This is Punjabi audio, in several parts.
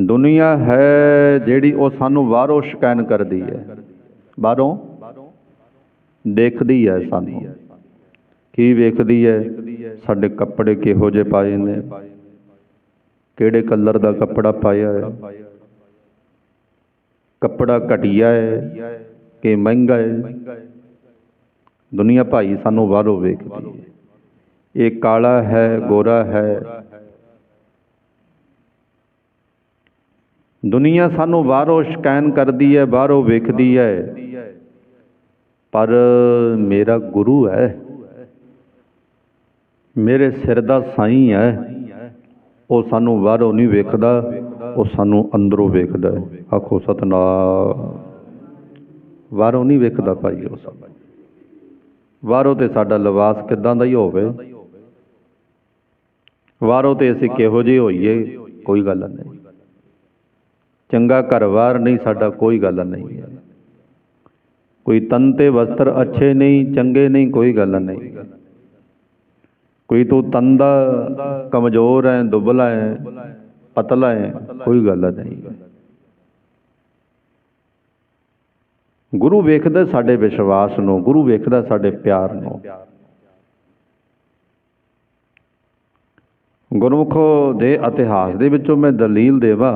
ਦੁਨੀਆ ਹੈ ਜਿਹੜੀ ਉਹ ਸਾਨੂੰ ਬਾਹਰੋਂ ਸ਼ਿਕਾਇਤ ਕਰਦੀ ਹੈ। ਬਾਹਰੋਂ ਦੇਖਦੀ ਹੈ ਸਾਨੂੰ। ਕੀ ਵੇਖਦੀ ਹੈ? ਸਾਡੇ ਕੱਪੜੇ ਕਿਹੋ ਜਿਹੇ ਪਾਏ ਨੇ? ਕਿਹੜੇ ਕਲਰ ਦਾ ਕੱਪੜਾ ਪਾਇਆ ਹੈ? ਕੱਪੜਾ ਘਟੀਆ ਹੈ ਕਿ ਮਹਿੰਗਾ ਹੈ? ਦੁਨੀਆ ਭਾਈ ਸਾਨੂੰ ਬਾਹਰੋਂ ਵੇਖਦੀ ਹੈ। ਇਹ ਕਾਲਾ ਹੈ, ਗੋਰਾ ਹੈ ਦੁਨੀਆ ਸਾਨੂੰ ਬਾਹਰੋਂ ਸ਼ਿਕਾਇਤ ਕਰਦੀ ਹੈ, ਬਾਹਰੋਂ ਵੇਖਦੀ ਹੈ। ਪਰ ਮੇਰਾ ਗੁਰੂ ਹੈ। ਮੇਰੇ ਸਿਰ ਦਾ ਸਾਈਂ ਹੈ। ਉਹ ਸਾਨੂੰ ਬਾਹਰੋਂ ਨਹੀਂ ਵੇਖਦਾ, ਉਹ ਸਾਨੂੰ ਅੰਦਰੋਂ ਵੇਖਦਾ ਹੈ। ਆਖੋ ਸਤਨਾਮ। ਬਾਹਰੋਂ ਨਹੀਂ ਵੇਖਦਾ ਭਾਈ ਉਹ ਸਭ। ਬਾਹਰੋਂ ਤੇ ਸਾਡਾ ਲਿਬਾਸ ਕਿੱਦਾਂ ਦਾ ਹੀ ਹੋਵੇ। ਬਾਹਰੋਂ ਤੇ ਅਸੀਂ ਕਿਹੋ ਜਿਹੇ ਹੋਈਏ, ਕੋਈ ਗੱਲ ਨਹੀਂ। ਚੰਗਾ ਘਰਵਾਰ ਨਹੀਂ, ਸਾਡਾ ਕੋਈ ਗੱਲ ਨਹੀਂ। ਕੋਈ ਤਨ ਤੇ ਵਸਤਰ ਅੱਛੇ ਨਹੀਂ, ਚੰਗੇ ਨਹੀਂ, ਕੋਈ ਗੱਲ ਨਹੀਂ। ਕੋਈ ਤੂੰ ਤਨ ਦਾ ਕਮਜ਼ੋਰ ਹੈ ਦੁਬਲਾ ਹੈ ਪਤਲਾ ਹੈ ਕੋਈ ਗੱਲ ਨਹੀਂ। ਗੁਰੂ ਵੇਖਦਾ ਸਾਡੇ ਵਿਸ਼ਵਾਸ ਨੂੰ, ਗੁਰੂ ਵੇਖਦਾ ਸਾਡੇ ਪਿਆਰ ਨੂੰ। ਗੁਰਮੁਖ ਦੇ ਇਤਿਹਾਸ ਦੇ ਵਿੱਚੋਂ ਮੈਂ ਦਲੀਲ ਦੇਵਾ।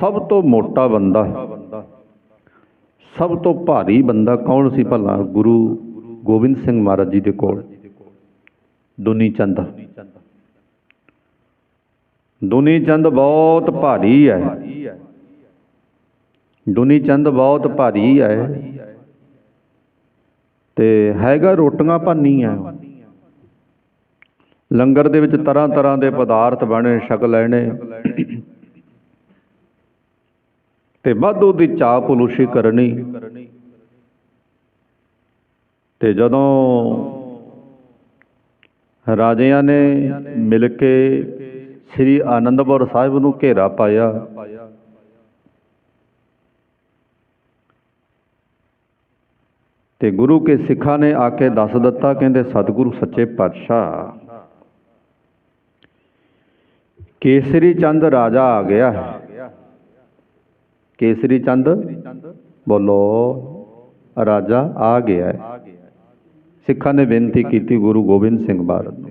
ਸਭ ਤੋਂ ਮੋਟਾ ਬੰਦਾ ਸਭ ਤੋਂ ਭਾਰੀ ਬੰਦਾ ਕੌਣ ਸੀ ਭਲਾ? ਗੁਰੂ ਗੋਬਿੰਦ ਸਿੰਘ ਮਹਾਰਾਜ ਜੀ ਦੇ ਕੋਲ। ਦੁਨੀ ਚੰਦ। ਦੁਨੀ ਚੰਦ ਬਹੁਤ ਭਾਰੀ ਹੈ। ਦੁਨੀ ਚੰਦ ਬਹੁਤ ਭਾਰੀ ਹੈ। ਤੇ ਹੈਗਾ ਰੋਟੀਆਂ ਭਾਨੀਆਂ। ਲੰਗਰ ਦੇ ਵਿੱਚ ਤਰ੍ਹਾਂ ਤਰ੍ਹਾਂ ਦੇ ਪਦਾਰਥ ਬਣੇ ਛਕ ਲੈਣੇ। ਤੇ ਵਾਧੂ ਦੀ ਚਾਹ ਪਲੂਸ਼ੀ ਕਰਨੀ ਤੇ ਜਦੋਂ ਰਾਜਿਆਂ ਨੇ ਮਿਲ ਕੇ ਸ੍ਰੀ ਆਨੰਦਪੁਰ ਸਾਹਿਬ ਨੂੰ ਘੇਰਾ ਪਾਇਆ, ਤੇ ਗੁਰੂ ਕੇ ਸਿੱਖਾਂ ਨੇ ਆ ਕੇ ਦੱਸ ਦਿੱਤਾ, ਕਹਿੰਦੇ ਸਤਿਗੁਰੂ ਸੱਚੇ ਪਾਤਸ਼ਾਹ, ਕੇਸਰੀ ਚੰਦ ਰਾਜਾ ਆ ਗਿਆ ਹੈ। ਕੇਸਰੀ ਚੰਦ ਬੋਲੋ, ਰਾਜਾ ਆ ਗਿਆ ਹੈ। ਸਿੱਖਾਂ ਨੇ ਬੇਨਤੀ ਕੀਤੀ ਗੁਰੂ ਗੋਬਿੰਦ ਸਿੰਘ ਮਹਾਰਾਜ ਨੂੰ।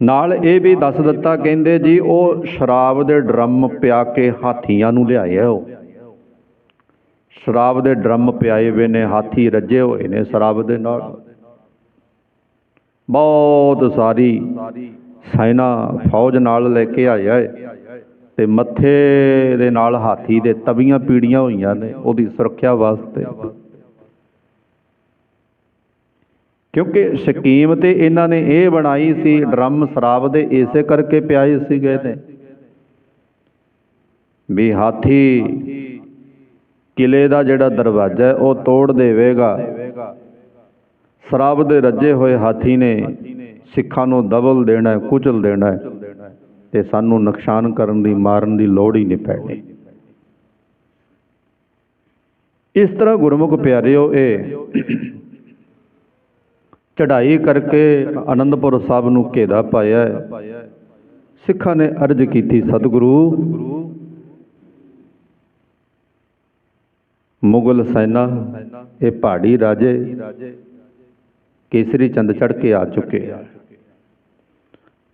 ਨਾਲ ਇਹ ਵੀ ਦੱਸ ਦਿੱਤਾ, ਕਹਿੰਦੇ ਜੀ, ਉਹ ਸ਼ਰਾਬ ਦੇ ਡਰਮ ਪਿਆ ਕੇ ਹਾਥੀਆਂ ਨੂੰ ਲਿਆਇਆ ਉਹ। ਸ਼ਰਾਬ ਦੇ ਡਰਮ ਪਿਆਏ ਵੇ ਨੇ, ਹਾਥੀ ਰੱਜੇ ਹੋਏ ਨੇ ਸ਼ਰਾਬ ਦੇ ਨਾਲ। ਬਹੁਤ ਸਾਰੀ ਸੈਨਾ ਫੌਜ ਨਾਲ ਲੈ ਕੇ ਆਇਆ ਹੈ ਤੇ ਮੱਥੇ ਦੇ ਨਾਲ ਹਾਥੀ ਦੇ ਤਵੀਆਂ ਪੀੜੀਆਂ ਹੋਈਆਂ ਨੇ ਉਹਦੀ ਸੁਰੱਖਿਆ ਵਾਸਤੇ। ਕਿਉਂਕਿ ਸਕੀਮ ਤੇ ਇਹਨਾਂ ਨੇ ਇਹ ਬਣਾਈ ਸੀ, ਡਰਮ ਸ਼ਰਾਬ ਦੇ ਇਸੇ ਕਰਕੇ ਪਿਆਏ ਸੀਗੇ ਨੇ। ਵੀ ਹਾਥੀ ਕਿਲੇ ਦਾ ਜਿਹੜਾ ਦਰਵਾਜ਼ਾ ਉਹ ਤੋੜ ਦੇਵੇਗਾ। ਸ਼ਰਾਬ ਦੇ ਰੱਜੇ ਹੋਏ ਹਾਥੀ ਨੇ ਸਿੱਖਾਂ ਨੂੰ ਦਬਲ ਦੇਣਾ ਹੈ, ਕੁਚਲ ਦੇਣਾ ਹੈ ਤੇ ਸਾਨੂੰ ਨੁਕਸਾਨ ਕਰਨ ਦੀ, ਮਾਰਨ ਦੀ ਲੋੜ ਹੀ ਨਹੀਂ ਪੈਣੀ। ਇਸ ਤਰ੍ਹਾਂ ਗੁਰਮੁਖ ਪਿਆਰਿਓ, ਇਹ ਚੜ੍ਹਾਈ ਕਰਕੇ ਆਨੰਦਪੁਰ ਸਾਹਿਬ ਨੂੰ ਘੇਰਾ ਪਾਇਆ ਹੈ। ਸਿੱਖਾਂ ਨੇ ਅਰਜ਼ ਕੀਤੀ, ਸਤਿਗੁਰੂ, ਮੁਗਲ ਸੈਨਾ, ਇਹ ਪਹਾੜੀ ਰਾਜੇ, ਕੇਸਰੀ ਚੰਦ ਚੜ ਕੇ ਆ ਚੁੱਕੇ ਆ।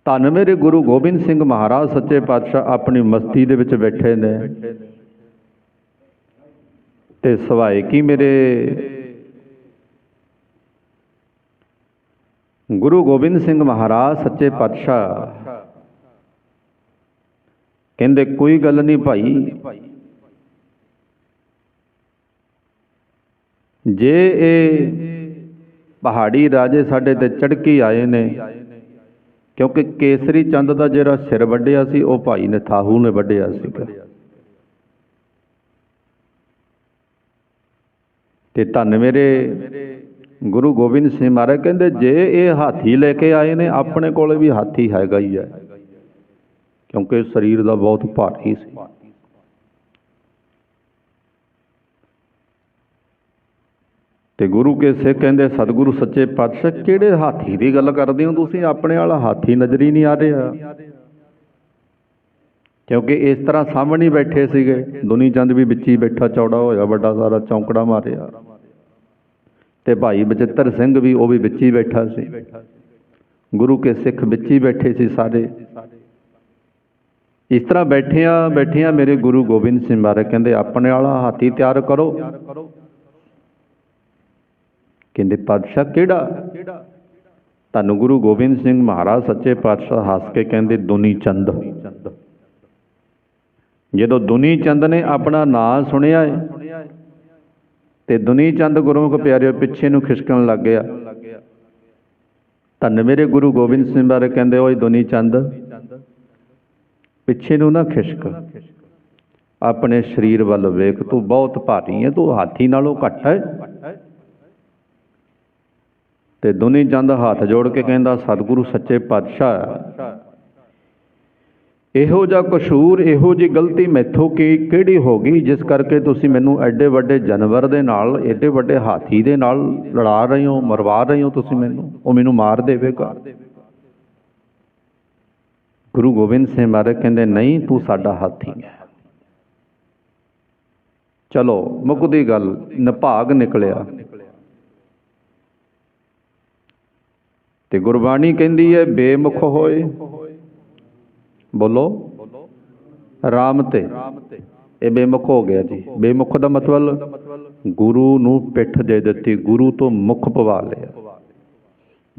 ਧੰਨ ਮੇਰੇ ਗੁਰੂ ਗੋਬਿੰਦ ਸਿੰਘ ਮਹਾਰਾਜ ਸੱਚੇ ਪਾਤਸ਼ਾਹ ਆਪਣੀ ਮਸਤੀ ਦੇ ਵਿੱਚ ਬੈਠੇ ਨੇ। ਤੇ ਸਵਾਏ ਕੀ ਮੇਰੇ? ਗੁਰੂ ਗੋਬਿੰਦ ਸਿੰਘ ਮਹਾਰਾਜ ਸੱਚੇ ਪਾਤਸ਼ਾਹ। ਕਹਿੰਦੇ, ਕੋਈ ਗੱਲ ਨਹੀਂ ਭਾਈ। ਜੇ ਇਹ ਪਹਾੜੀ ਰਾਜੇ ਸਾਡੇ ਤੇ ਚੜ ਆਏ ਨੇ ਕਿਉਂਕਿ ਕੇਸਰੀ ਚੰਦ ਦਾ ਜਿਹੜਾ ਸਿਰ ਵੱਢਿਆ ਸੀ, ਉਹ ਭਾਈ ਨੇ ਥਾਹੂ ਨੇ ਵੱਢਿਆ ਸੀ। ਤੇ ਧੰਨ ਮੇਰੇ ਗੁਰੂ ਗੋਬਿੰਦ ਸਿੰਘ ਮਹਾਰਾਜ ਕਹਿੰਦੇ, ਜੇ ਇਹ ਹਾਥੀ ਲੈ ਕੇ ਆਏ ਨੇ, ਆਪਣੇ ਕੋਲੇ ਵੀ ਹਾਥੀ ਹੈਗਾ ਹੀ ਹੈ। ਕਿਉਂਕਿ ਸਰੀਰ ਦਾ ਬਹੁਤ ਭਾਰੀ ਸੀ। ਤੇ ਗੁਰੂ ਕੇ ਸਿੱਖ ਕਹਿੰਦੇ, ਸਤਿਗੁਰੂ ਸੱਚੇ ਪਾਤਸ਼ਾਹ, ਕਿਹੜੇ ਹਾਥੀ ਦੀ ਗੱਲ ਕਰਦੇ ਹੋ ਤੁਸੀਂ? ਆਪਣੇ ਵਾਲਾ ਹਾਥੀ ਨਜ਼ਰ ਹੀ ਨਹੀਂ ਆ ਰਿਹਾ। ਕਿਉਂਕਿ ਇਸ ਤਰ੍ਹਾਂ ਸਾਹਮਣੇ ਬੈਠੇ ਸੀਗੇ। ਦੁਨੀ ਚੰਦ ਵੀ ਵਿੱਚ ਹੀ ਬੈਠਾ, ਚੌੜਾ ਹੋਇਆ, ਵੱਡਾ ਸਾਰਾ ਚੌਂਕੜਾ ਮਾਰਿਆ। ਤੇ ਭਾਈ ਬਚਿੱਤਰ ਸਿੰਘ ਵੀ ਉਹ ਵੀ ਵਿੱਚ ਹੀ ਬੈਠਾ ਸੀ। ਗੁਰੂ ਕੇ ਸਿੱਖ ਵਿੱਚ ਹੀ ਬੈਠੇ ਸੀ ਸਾਰੇ। ਇਸ ਤਰ੍ਹਾਂ ਬੈਠਿਆਂ ਬੈਠਿਆਂ ਮੇਰੇ ਗੁਰੂ ਗੋਬਿੰਦ ਸਿੰਘ ਮਹਾਰਾਜ ਕਹਿੰਦੇ, ਆਪਣੇ ਵਾਲਾ ਹਾਥੀ ਤਿਆਰ ਕਰੋ। ਕਹਿੰਦੇ, ਪਾਤਸ਼ਾਹ, ਕਿਹੜਾ? ਤੁਹਾਨੂੰ ਗੁਰੂ ਗੋਬਿੰਦ ਸਿੰਘ ਮਹਾਰਾਜ ਸੱਚੇ ਪਾਤਸ਼ਾਹ ਹੱਸ ਕੇ ਕਹਿੰਦੇ, ਦੁਨੀ ਚੰਦ। ਜਦੋਂ ਦੁਨੀ ਚੰਦ ਨੇ ਆਪਣਾ ਨਾਂ ਸੁਣਿਆ ਹੈ ਤੇ ਦੁਨੀ ਚੰਦ ਗੁਰਮੁਖ ਪਿਆਰਿਓ, ਪਿੱਛੇ ਨੂੰ ਖਿਸਕਣ ਲੱਗ ਗਿਆ। ਧੰਨ ਮੇਰੇ ਗੁਰੂ ਗੋਬਿੰਦ ਸਿੰਘ ਬਾਰੇ ਕਹਿੰਦੇ, ਓਏ ਦੁਨੀ ਚੰਦ, ਪਿੱਛੇ ਨੂੰ ਨਾ ਖਿਸਕ। ਆਪਣੇ ਸਰੀਰ ਵੱਲ ਵੇਖ, ਤੂੰ ਬਹੁਤ ਭਾਰੀ ਹੈ ਤੂੰ ਹਾਥੀ ਨਾਲੋਂ ਘੱਟ ਹੈ ਤੇ ਦੁਨੀ ਚੰਦ ਹੱਥ ਜੋੜ ਕੇ ਕਹਿੰਦਾ, ਸਤਿਗੁਰੂ ਸੱਚੇ ਪਾਤਸ਼ਾਹ ਇਹੋ ਜਿਹਾ ਕਸੂਰ, ਇਹੋ ਜੀ ਗਲਤੀ ਮੈਥੋਂ ਕੀ, ਕਿਹੜੀ ਹੋ ਗਈ, ਜਿਸ ਕਰਕੇ ਤੁਸੀਂ ਮੈਨੂੰ ਐਡੇ ਵੱਡੇ ਜਾਨਵਰ ਦੇ ਨਾਲ, ਐਡੇ ਵੱਡੇ ਹਾਥੀ ਦੇ ਨਾਲ ਲੜਾ ਰਹੇ ਹੋ, ਮਰਵਾ ਰਹੇ ਹੋ ਤੁਸੀਂ ਮੈਨੂੰ? ਉਹ ਮੈਨੂੰ ਮਾਰ ਦੇਵੇਗਾ। ਗੁਰੂ ਗੋਬਿੰਦ ਸਿੰਘ ਮਹਾਰਾਜ ਕਹਿੰਦੇ, ਨਹੀਂ, ਤੂੰ ਸਾਡਾ ਹਾਥੀ ਹੈ। ਚਲੋ ਮੁੱਕਦੀ ਗੱਲ, ਨਿਭਾਗ ਨਿਕਲਿਆ। ਤੇ ਗੁਰਬਾਣੀ ਕਹਿੰਦੀ ਹੈ, ਬੇਮੁਖ ਹੋਏ। ਬੋਲੋ। ਰਾਮ ਤੇ। ਇਹ ਬੇਮੁਖ ਹੋ ਗਿਆ ਜੀ। ਬੇਮੁਖ ਦਾ ਮਤਲਬ ਗੁਰੂ ਨੂੰ ਪਿੱਠ ਦੇ ਦਿੱਤੀ। ਗੁਰੂ ਤੋਂ ਮੁਖ ਪਵਾ ਲਿਆ।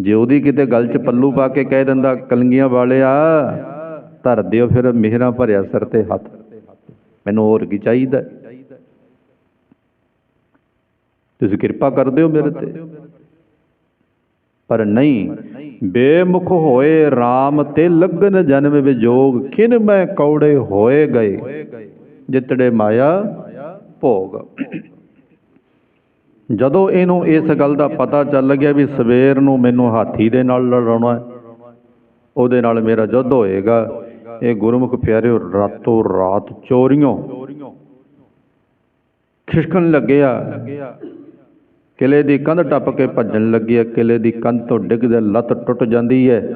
ਜੇ ਉਹਦੀ ਕਿਤੇ ਗੱਲ 'ਚ ਪੱਲੂ ਪਾ ਕੇ ਕਹਿ ਦਿੰਦਾ, ਕਲੰਗੀਆਂ ਵਾਲਿਆ, ਧਰ ਦਿਓ ਫਿਰ ਮਿਹਰਾਂ ਭਰਿਆ ਸਿਰ ਤੇ ਹੱਥ। ਮੈਨੂੰ ਹੋਰ ਕੀ ਚਾਹੀਦਾ? ਤੁਸੀਂ ਕਿਰਪਾ ਕਰ ਦਿਓ ਮੇਰੇ ਤੇ। ਪਰ ਨਹੀਂ, ਬੇਮੁਖ ਹੋਏ RAM ਤੇ ਲਗਨ ਜਨਮ ਵਿਜੋਗ ਖਿਨ ਮੈਂ ਕੌੜੇ ਹੋਏ ਗਏ? ਜਿਤੜੇ ਮਾਇਆ, ਭੋਗ। ਜਦੋਂ ਇਹਨੂੰ ਇਸ ਗੱਲ ਦਾ ਪਤਾ ਚੱਲ ਗਿਆ ਵੀ ਸਵੇਰ ਨੂੰ ਮੈਨੂੰ ਹਾਥੀ ਦੇ ਨਾਲ ਲੜਾਉਣਾ ਹੈ, ਉਹਦੇ ਨਾਲ ਮੇਰਾ ਯੁੱਧ ਹੋਏਗਾ। ਇਹ ਗੁਰਮੁਖ ਪਿਆਰਿਓ, ਰਾਤੋਂ ਰਾਤ ਚੋਰੀਆਂ ਖਿਸਕਣ ਲੱਗਿਆ। ਕਿਲੇ ਦੀ ਕੰਧ ਟੱਪ ਕੇ ਭੱਜਣ ਲੱਗੀ ਹੈ। ਕਿਲੇ ਦੀ ਕੰਧ ਤੋਂ ਡਿੱਗਦੇ ਲੱਤ ਟੁੱਟ ਜਾਂਦੀ ਹੈ।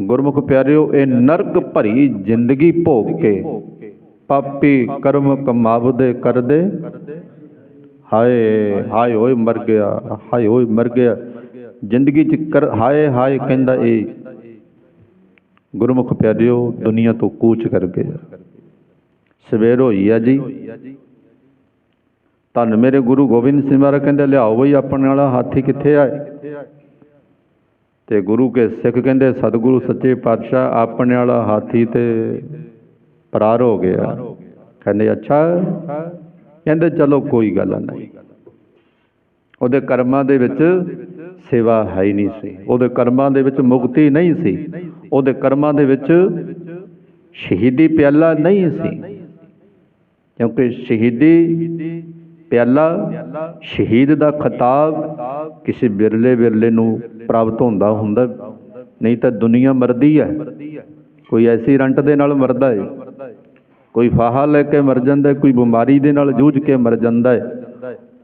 ਗੁਰਮੁਖ ਪਿਆਰਿਓ, ਇਹ ਨਰਕ ਭਰੀ ਜ਼ਿੰਦਗੀ ਭੋਗ ਕੇ। ਪਾਪੀ ਕਰਮ ਕਮਾਵਦੇ ਕਰਦੇ। ਹਾਏ ਹਾਏ ਓਏ ਮਰ ਗਿਆ, ਹਾਏ ਓਏ ਮਰ ਗਿਆ। ਜ਼ਿੰਦਗੀ ਚ ਕਰ, ਹਾਏ ਹਾਏ ਕਹਿੰਦਾ ਇਹ ਗੁਰਮੁਖ ਪਿਆਰਿਓ, ਦੁਨੀਆ ਤੋਂ ਕੂਚ ਕਰ ਗਿਆ। ਸਵੇਰ ਹੋਈ ਆ ਜੀ। ਧੰਨ ਮੇਰੇ ਗੁਰੂ ਗੋਬਿੰਦ ਸਿੰਘ ਮਹਾਰਾਜ ਕਹਿੰਦੇ, ਲਿਆਓ ਬਈ ਆਪਣੇ ਵਾਲਾ ਹਾਥੀ ਕਿੱਥੇ ਆ? ਤੇ ਗੁਰੂ ਕੇ ਸਿੱਖ ਕਹਿੰਦੇ, ਸਤਿਗੁਰੂ ਸੱਚੇ ਪਾਤਸ਼ਾਹ ਆਪਣੇ ਵਾਲਾ ਹਾਥੀ ਤੇ ਪਰਾਰ ਹੋ ਗਿਆ। ਕਹਿੰਦੇ, ਅੱਛਾ। ਕਹਿੰਦੇ, ਚਲੋ ਕੋਈ ਗੱਲ ਨਹੀਂ। ਉਹਦੇ ਕਰਮਾਂ ਦੇ ਵਿੱਚ ਸੇਵਾ ਹੈ ਹੀ ਨਹੀਂ ਸੀ। ਉਹਦੇ ਕਰਮਾਂ ਦੇ ਵਿੱਚ ਮੁਕਤੀ ਨਹੀਂ ਸੀ। ਉਹਦੇ ਕਰਮਾਂ ਦੇ ਵਿੱਚ ਸ਼ਹੀਦੀ ਪਿਆਲਾ ਨਹੀਂ ਸੀ। ਕਿਉਂਕਿ ਸ਼ਹੀਦੀ ਪਿਆਲਾ, ਸ਼ਹੀਦ ਦਾ ਖਿਤਾਬ ਕਿਸੇ ਬਿਰਲੇ ਬਿਰਲੇ ਨੂੰ ਪ੍ਰਾਪਤ ਹੁੰਦਾ ਹੁੰਦਾ। ਨਹੀਂ ਤਾਂ ਦੁਨੀਆ ਮਰਦੀ ਹੈ। ਕੋਈ ਐਸੀ ਰੰਟ ਦੇ ਨਾਲ ਮਰਦਾ ਹੈ ਕੋਈ ਫਾਹਾ ਲੈ ਕੇ ਮਰ ਜਾਂਦਾ ਕੋਈ ਬਿਮਾਰੀ ਦੇ ਨਾਲ ਜੂਝ ਕੇ ਮਰ ਜਾਂਦਾ ਹੈ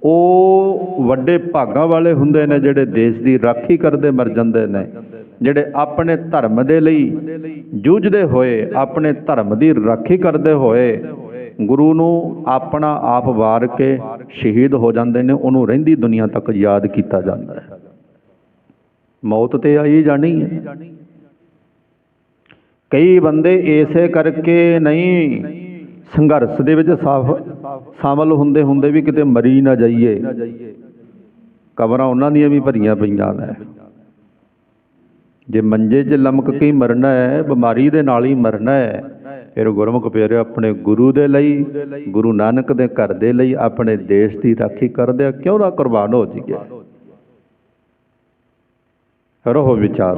ਉਹ ਵੱਡੇ ਭਾਗਾਂ ਵਾਲੇ ਹੁੰਦੇ ਨੇ ਜਿਹੜੇ ਦੇਸ਼ ਦੀ ਰਾਖੀ ਕਰਦੇ ਮਰ ਜਾਂਦੇ ਨੇ। ਜਿਹੜੇ ਆਪਣੇ ਧਰਮ ਦੇ ਲਈ ਜੂਝਦੇ ਹੋਏ, ਆਪਣੇ ਧਰਮ ਦੀ ਰਾਖੀ ਕਰਦੇ ਹੋਏ ਗੁਰੂ ਨੂੰ ਆਪਣਾ ਆਪ ਵਾਰ ਕੇ ਸ਼ਹੀਦ ਹੋ ਜਾਂਦੇ ਨੇ, ਉਹਨੂੰ ਰਹਿੰਦੀ ਦੁਨੀਆ ਤੱਕ ਯਾਦ ਕੀਤਾ ਜਾਂਦਾ ਹੈ। ਮੌਤ ਤੇ ਆਈ ਜਾਣੀ ਹੈ। ਕਈ ਬੰਦੇ ਇਸੇ ਕਰਕੇ ਨਹੀਂ, ਸੰਘਰਸ਼ ਦੇ ਵਿੱਚ ਸਾਫ਼, ਸ਼ਾਮਲ ਹੁੰਦੇ ਹੁੰਦੇ ਵੀ ਕਿਤੇ ਮਰੀ ਨਾ ਜਾਈਏ। ਕਬਰਾਂ ਉਹਨਾਂ ਦੀਆਂ ਵੀ ਭਰੀਆਂ ਪਈਆਂ ਨੇ। ਜੇ ਮੰਜੇ 'ਚ ਲਮਕ ਕੇ ਹੀ ਮਰਨਾ ਹੈ, ਬਿਮਾਰੀ ਦੇ ਨਾਲ ਹੀ ਮਰਨਾ ਹੈ ਫਿਰ ਗੁਰਮੁਖ ਪਿਆਰੇ ਆਪਣੇ ਗੁਰੂ ਦੇ ਲਈ, ਗੁਰੂ ਨਾਨਕ ਦੇ ਘਰ ਦੇ ਲਈ, ਆਪਣੇ ਦੇਸ਼ ਦੀ ਰਾਖੀ ਕਰਦੇ ਆ। ਕਿਉਂ ਨਾ ਕੁਰਬਾਨ ਹੋ ਜੀਏ ਰਹੋ ਵਿਚਾਰ।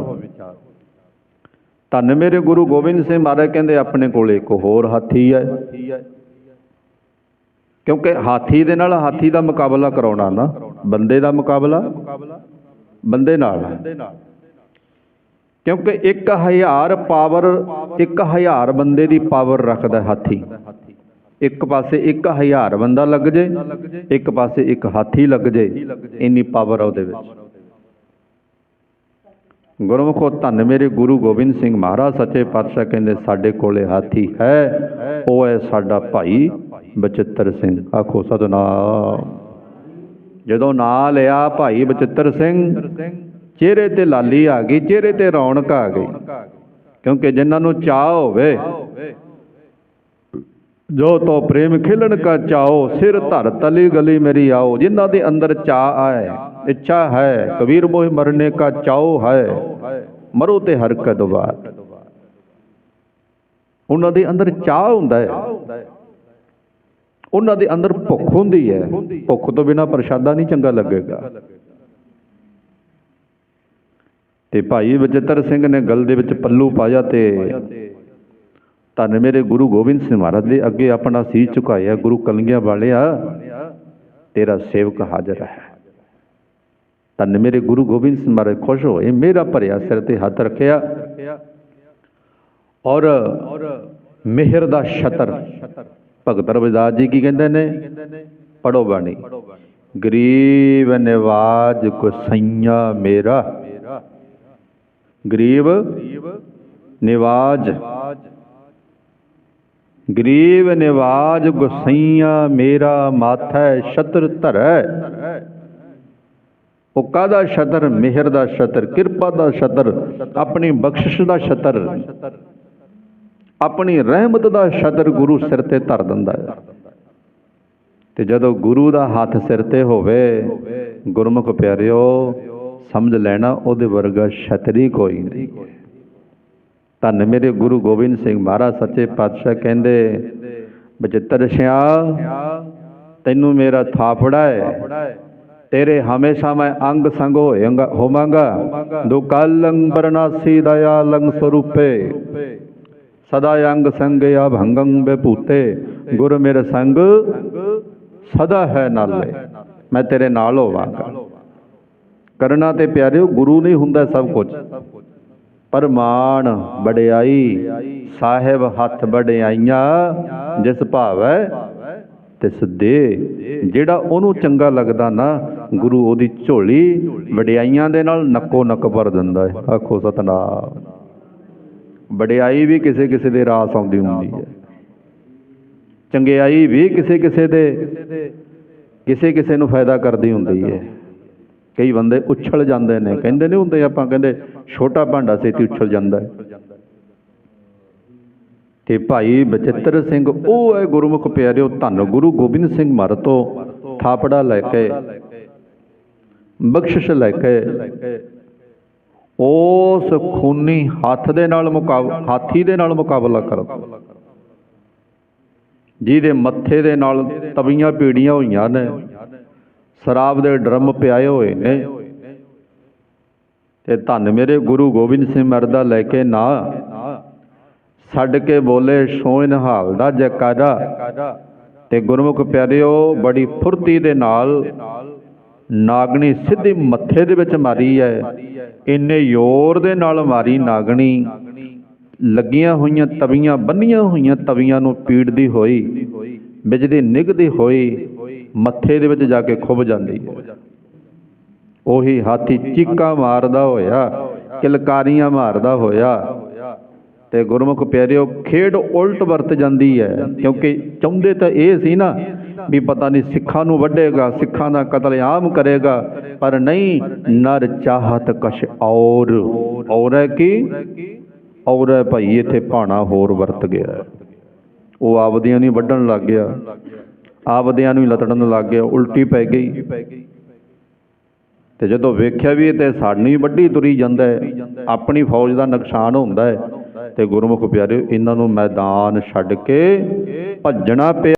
ਧੰਨ ਮੇਰੇ ਗੁਰੂ ਗੋਬਿੰਦ ਸਿੰਘ ਮਹਾਰਾਜ ਕਹਿੰਦੇ, ਆਪਣੇ ਕੋਲ ਇੱਕ ਹੋਰ ਹਾਥੀ ਹੈ। ਕਿਉਂਕਿ ਹਾਥੀ ਦੇ ਨਾਲ ਹਾਥੀ ਦਾ ਮੁਕਾਬਲਾ ਕਰਾਉਣਾ ਨਾ, ਬੰਦੇ ਦਾ ਮੁਕਾਬਲਾ, ਬੰਦੇ ਨਾਲ। ਕਿਉਂਕਿ 1000 ਪਾਵਰ 1000 ਬੰਦੇ ਦੀ ਪਾਵਰ ਰੱਖਦਾ ਹਾਥੀ। ਇੱਕ ਪਾਸੇ 1000 ਬੰਦਾ ਲੱਗ ਜੇ, ਇੱਕ ਪਾਸੇ ਇੱਕ ਹਾਥੀ ਲੱਗ ਜੇ, ਇੰਨੀ ਪਾਵਰ ਆ ਉਹਦੇ ਵਿੱਚ। ਗੁਰਮੁਖੋ, ਧੰਨ ਮੇਰੇ ਗੁਰੂ ਗੋਬਿੰਦ ਸਿੰਘ ਮਹਾਰਾਜ, ਸੱਚੇ ਪਾਤਸ਼ਾਹ ਕਹਿੰਦੇ, ਸਾਡੇ ਕੋਲੇ ਹਾਥੀ ਹੈ, ਉਹ ਹੈ ਸਾਡਾ ਭਾਈ ਬਚਿੱਤਰ ਸਿੰਘ। ਆਖੋ ਸਤਨਾਮ। ਜਦੋਂ ਨਾਂ ਲਿਆ ਭਾਈ ਬਚਿੱਤਰ ਸਿੰਘ ਚਿਹਰੇ ਤੇ ਲਾਲੀ ਆ ਗਈ, ਚਿਹਰੇ ਤੇ ਰੌਣਕ ਆ ਗਈ। ਕਿਉਂਕਿ ਜਿਨ੍ਹਾਂ ਨੂੰ ਚਾਹ ਹੋਵੇ, ਜੋ ਤੋ ਪ੍ਰੇਮ ਖਿਲਣ ਕਾ ਚਾਓ ਸਿਰ ਧਰ ਤਲੀ ਗਲੀ ਮੇਰੀ ਆਓ। ਜਿਨ੍ਹਾਂ ਦੇ ਅੰਦਰ ਚਾਹ ਆਏ, ਇੱਛਾ ਹੈ, ਕਬੀਰ ਮੋਹ ਮਰਨੇ ਕਾ ਚਾਓ ਹੈ, ਮਰੋ ਤੇ ਹਰਕਤ ਕਦ ਬਾਤ ਉਹਨਾਂ ਦੇ ਅੰਦਰ ਚਾਹ ਹੁੰਦਾ ਹੈ। ਉਹਨਾਂ ਦੇ ਅੰਦਰ ਭੁੱਖ ਹੁੰਦੀ ਹੈ। ਭੁੱਖ ਤੋਂ ਬਿਨਾ ਪ੍ਰਸ਼ਾਦਾ ਨਹੀਂ ਚੰਗਾ ਲੱਗੇਗਾ। ਤੇ ਭਾਈ ਬਚਿੱਤਰ ਸਿੰਘ ਨੇ ਗਲ ਦੇ ਵਿੱਚ ਪੱਲੂ ਪਾਇਆ ਤੇ ਧੰਨ ਮੇਰੇ ਗੁਰੂ ਗੋਬਿੰਦ ਸਿੰਘ ਮਹਾਰਾਜ ਦੇ, ਅੱਗੇ ਆਪਣਾ ਸੀਸ ਝੁਕਾਇਆ, ਗੁਰੂ ਕਲਗੀਆਂ ਵਾਲਿਆ, ਤੇਰਾ ਸੇਵਕ ਹਾਜ਼ਰ ਹੈ। ਧੰਨ ਮੇਰੇ ਗੁਰੂ ਗੋਬਿੰਦ ਸਿੰਘ ਮਹਾਰਾਜ, ਖੁਸ਼ ਹੋਏ, ਮੇਰਾ ਭਰਿਆ ਸਿਰ ਤੇ ਹੱਥ ਰੱਖਿਆ ਔਰ ਮਿਹਰ ਦਾ ਛਤਰ, ਭਗਤ ਰਵਿਦਾਸ ਜੀ ਕੀ ਕਹਿੰਦੇ ਨੇ? ਪੜੋ ਬਾਣੀ। ਗਰੀਬ ਨਿਵਾਜ ਗੁਸਈਆ ਮੇਰਾ ਗਰੀਬ ਨਿਵਾਜ। ਗਰੀਬ ਨਿਵਾਜ ਗੁਸਈਆ ਮੇਰਾ ਮਾਥੈ ਛਤਰ ਧਰੈ। ਉਹ ਕਾਦਾ ਛਤਰ? ਮਿਹਰ ਦਾ ਛਤਰ, ਕਿਰਪਾ ਦਾ ਛਤਰ, ਆਪਣੀ ਬਖਸ਼ਿਸ਼ ਦਾ ਛਤਰ। ਆਪਣੀ ਰਹਿਮਤ ਦਾ ਛਤਰ ਗੁਰੂ ਸਿਰ ਤੇ ਧਰ ਦਿੰਦਾ ਹੈ। ਤੇ ਜਦੋਂ ਗੁਰੂ ਦਾ ਹੱਥ ਸਿਰ ਤੇ ਹੋਵੇ, ਗੁਰਮੁਖ ਪਿਆਰਿਓ ਸਮਝ ਲੈਣਾ, ਉਹਦੇ ਵਰਗਾ ਛਤਰੀ ਕੋਈ ਨਹੀਂ। ਧੰਨ ਮੇਰੇ ਗੁਰੂ ਗੋਬਿੰਦ ਸਿੰਘ ਮਹਾਰਾਜ, ਸੱਚੇ ਪਾਤਸ਼ਾਹ ਕਹਿੰਦੇ, ਬਚਿੱਤਰ ਸਿਆ, ਤੈਨੂੰ ਮੇਰਾ ਥਾਪੜਾ ਹੈ ਤੇਰੇ ਹਮੇਸ਼ਾ ਮੈਂ ਅੰਗ ਸੰਗ ਹੋਇਆਂਗਾ ਹੋਵਾਂਗਾ। ਦੁਕਾਲੰ ਬਰਨਾਸੀ ਦਇਆਲੰ ਸਰੂਪੇ। ਸਦਾ ਅੰਗ ਸੰਗ ਸੰਗਿਆ ਭੰਗੰ ਬੇਪੂਤੇ ਗੁਰ ਮੇਰੇ ਸੰਗ, ਸਦਾ ਹੈ ਨਾਲੇ। ਮੈਂ ਤੇਰੇ ਨਾਲ ਹੋਵਾਂਗਾ। ਕਰਨਾ ਤੇ ਪਿਆਰਿਓ, ਗੁਰੂ ਨਹੀਂ ਹੁੰਦਾ ਸਭ ਕੁਝ ਪਰ ਮਾਣ ਵਡਿਆਈ, ਸਾਹਿਬ ਹੱਥ ਵਡਿਆਈਆਂ, ਜਿਸ ਭਾਵੈ ਤਿਸ ਦੇ ਜਿਹੜਾ ਉਹਨੂੰ ਚੰਗਾ ਲੱਗਦਾ ਨਾ, ਗੁਰੂ ਉਹਦੀ ਝੋਲੀ ਵਡਿਆਈਆਂ ਦੇ ਨਾਲ ਨੱਕੋ ਨੱਕ ਭਰ ਦਿੰਦਾ ਹੈ। ਆਖੋ ਸਤਨਾਮ। ਵਡਿਆਈ ਵੀ ਕਿਸੇ ਕਿਸੇ ਦੇ ਰਾਸ ਆਉਂਦੀ ਹੁੰਦੀ ਹੈ। ਚੰਗਿਆਈ ਵੀ ਕਿਸੇ ਕਿਸੇ ਦੇ, ਕਿਸੇ ਕਿਸੇ ਨੂੰ ਫਾਇਦਾ ਕਰਦੀ ਹੁੰਦੀ ਹੈ। ਕਈ ਬੰਦੇ ਉਛਲ ਜਾਂਦੇ ਨੇ। ਕਹਿੰਦੇ ਨਹੀਂ ਹੁੰਦੇ ਆਪਾਂ, ਕਹਿੰਦੇ ਛੋਟਾ ਭਾਂਡਾ ਸੇਤੀ ਉਛਲ ਜਾਂਦਾ ਹੈ। ਤੇ ਭਾਈ ਬਚਿੱਤਰ ਸਿੰਘ, ਉਹ ਹੈ ਗੁਰਮੁਖ ਪਿਆਰਿਓ, ਧੰਨ ਗੁਰੂ ਗੋਬਿੰਦ ਸਿੰਘ ਮਰ ਤੋਂ ਥਾਪੜਾ ਲੈ ਕੇ, ਬਖਸ਼ਿਸ਼ ਲੈ ਕੇ, ਉਸ ਖੂਨੀ ਹੱਥ ਦੇ ਨਾਲ ਮੁਕਾਬਲਾ ਹਾਥੀ ਦੇ ਨਾਲ ਮੁਕਾਬਲਾ ਕਰਦਾ ਜਿਹਦੇ ਮੱਥੇ ਦੇ ਨਾਲ ਤਵੀਆਂ ਪੀੜੀਆਂ ਹੋਈਆਂ ਨੇ ਸ਼ਰਾਬ ਦੇ ਡਰਮ ਪਿਆਏ ਹੋਏ ਨੇ। ਤੇ ਧੰਨ ਮੇਰੇ ਗੁਰੂ ਗੋਬਿੰਦ ਸਿੰਘ ਮਰਦਾ ਲੈ ਕੇ ਨਾ ਛੱਡ ਕੇ ਬੋਲੇ ਸੋਇ ਨਿਹਾਲ ਦਾ ਜੈਕਾਰਾ ਤੇ ਗੁਰਮੁਖ ਪਿਆਰਿਓ, ਬੜੀ ਫੁਰਤੀ ਦੇ ਨਾਲ ਨਾਗਣੀ ਸਿੱਧੀ ਮੱਥੇ ਦੇ ਵਿੱਚ ਮਾਰੀ ਹੈ ਇੰਨੇ ਜ਼ੋਰ ਦੇ ਨਾਲ ਮਾਰੀ ਨਾਗਣੀ। ਲੱਗੀਆਂ ਹੋਈਆਂ ਤਵੀਆਂ, ਬੰਨੀਆਂ ਹੋਈਆਂ ਤਵੀਆਂ ਨੂੰ ਪੀੜਦੀ ਹੋਈ, ਬਿਜਲੀ ਨਿਗਦੀ ਹੋਈ। ਮੱਥੇ ਦੇ ਵਿੱਚ ਜਾ ਕੇ ਖੁੱਭ ਜਾਂਦੀ ਹੈ। ਉਹੀ ਹਾਥੀ ਚੀਕਾਂ ਮਾਰਦਾ ਹੋਇਆ, ਕਿਲਕਾਰੀਆਂ ਮਾਰਦਾ ਹੋਇਆ ਤੇ ਗੁਰਮੁਖ ਪਿਆਰਿਓ, ਖੇਡ ਉਲਟ ਵਰਤ ਜਾਂਦੀ ਹੈ। ਕਿਉਂਕਿ ਚਾਹੁੰਦੇ ਤਾਂ ਇਹ ਸੀ ਨਾ ਵੀ ਪਤਾ ਨਹੀਂ ਸਿੱਖਾਂ ਨੂੰ ਵੱਢੇਗਾ, ਸਿੱਖਾਂ ਦਾ ਕਤਲੇਆਮ ਕਰੇਗਾ, ਪਰ ਨਹੀਂ, ਨਰ ਚਾਹਤ ਕਸ਼ ਔਰ। ਔਰ ਹੈ ਕੀ? ਔਰ ਹੈ ਭਾਈ, ਇੱਥੇ ਭਾਣਾ ਹੋਰ ਵਰਤ ਗਿਆ। ਉਹ ਆਪਦੀਆਂ ਨੂੰ ਵੱਢਣ ਲੱਗ ਗਿਆ। ਆਪਦਿਆਂ ਨੂੰ ਹੀ ਲਤੜਨ ਲੱਗ ਗਿਆ, ਉਲਟੀ ਪੈ ਗਈ। ਤੇ ਜਦੋਂ ਵੇਖਿਆ ਵੀ ਇਹ ਤੇ ਸਾਡੀ ਵੱਡੀ ਤੁਰੀ ਜਾਂਦਾ ਹੈ, ਆਪਣੀ ਫੌਜ ਦਾ ਨੁਕਸਾਨ ਹੁੰਦਾ ਹੈ। ਤੇ ਗੁਰਮੁਖ ਪਿਆਰਿਓ, ਇਹਨਾਂ ਨੂੰ ਮੈਦਾਨ ਛੱਡ ਕੇ ਭੱਜਣਾ ਪਿਆ।